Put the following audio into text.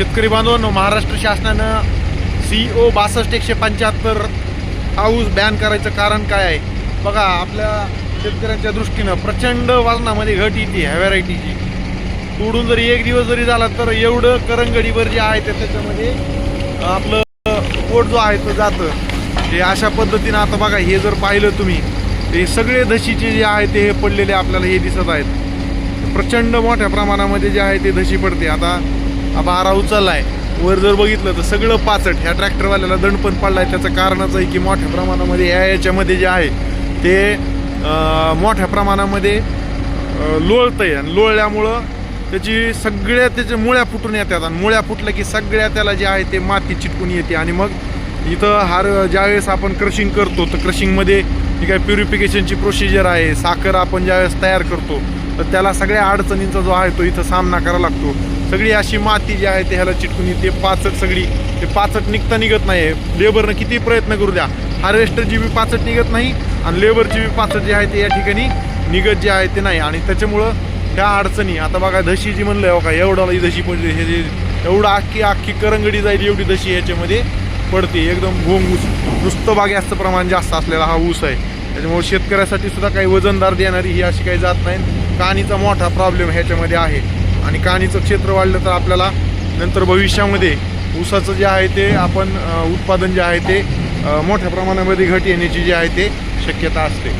शेतकरी बांधवांनो महाराष्ट्र शासनानं सी ओ बासष्ट एकशे पंच्याहत्तर हाऊस बॅन करायचं कारण काय आहे? बघा आपल्या शेतकऱ्यांच्या दृष्टीनं प्रचंड वजनामध्ये घट येते ह्या व्हरायटीची तोडून जरी एक दिवस जरी झाला तर एवढं करंगडीवर जे आहे ते त्याच्यामध्ये आपलं पोट जो आहे तो जातं. ते अशा पद्धतीनं आता बघा हे जर पाहिलं तुम्ही ते सगळे धशीचे जे आहे ते हे पडलेले आपल्याला हे दिसत आहेत. प्रचंड मोठ्या प्रमाणामध्ये जे आहे ते धशी पडते. आता हा बारा उचललाय. वर जर बघितलं तर सगळं पाचट. ह्या ट्रॅक्टरवाल्याला दंड पण पडलाय. त्याचं कारणच आहे की मोठ्या प्रमाणामध्ये या याच्यामध्ये जे आहे ते मोठ्या प्रमाणामध्ये लोळतंय. आणि लोळल्यामुळं त्याची सगळ्या त्याच्या मुळ्या फुटून येतात. आणि मुळ्या फुटल्या की सगळ्या त्याला जे आहे ते माती चिटकून येते. आणि मग इथं हार ज्यावेळेस आपण क्रशिंग करतो तर क्रशिंगमध्ये जी काय प्युरिफिकेशनची प्रोसिजर आहे साखर आपण ज्यावेळेस तयार करतो तर त्याला सगळ्या अडचणींचा जो आहे तो इथं सामना करावा लागतो. सगळी अशी माती जी आहे ते ह्याला चिटकून येते. पाचट सगळी. ते पाचट निघता निघत नाही. लेबरनं किती प्रयत्न करू द्या. हार्वेस्टरची बी पाचट निघत नाही आणि लेबरची बी पाचट जी आहे ते या ठिकाणी निघत जे आहे ते नाही. आणि त्याच्यामुळं त्या अडचणी. आता बघा धशी जी म्हणलं बघा का एवढा धशी पडली. हे एवढं अख्खी अख्खी करंगडी जाईल एवढी दशी ह्याच्यामध्ये पडते. एकदम भोंग ऊस नुसतं बाग्याचं प्रमाण जास्त असलेला हा ऊस आहे. त्याच्यामुळे शेतकऱ्यासाठी सुद्धा काही वजनदार देणारी ही अशी काही जात नाही. कानीचा मोठा प्रॉब्लेम ह्याच्यामध्ये आहे. आणि कहाणीचं क्षेत्र वाढलं तर आपल्याला नंतर भविष्यामध्ये ऊसाचं जे आहे ते आपण उत्पादन जे आहे ते मोठ्या प्रमाणामध्ये घट येण्याची जी आहे ते शक्यता असते.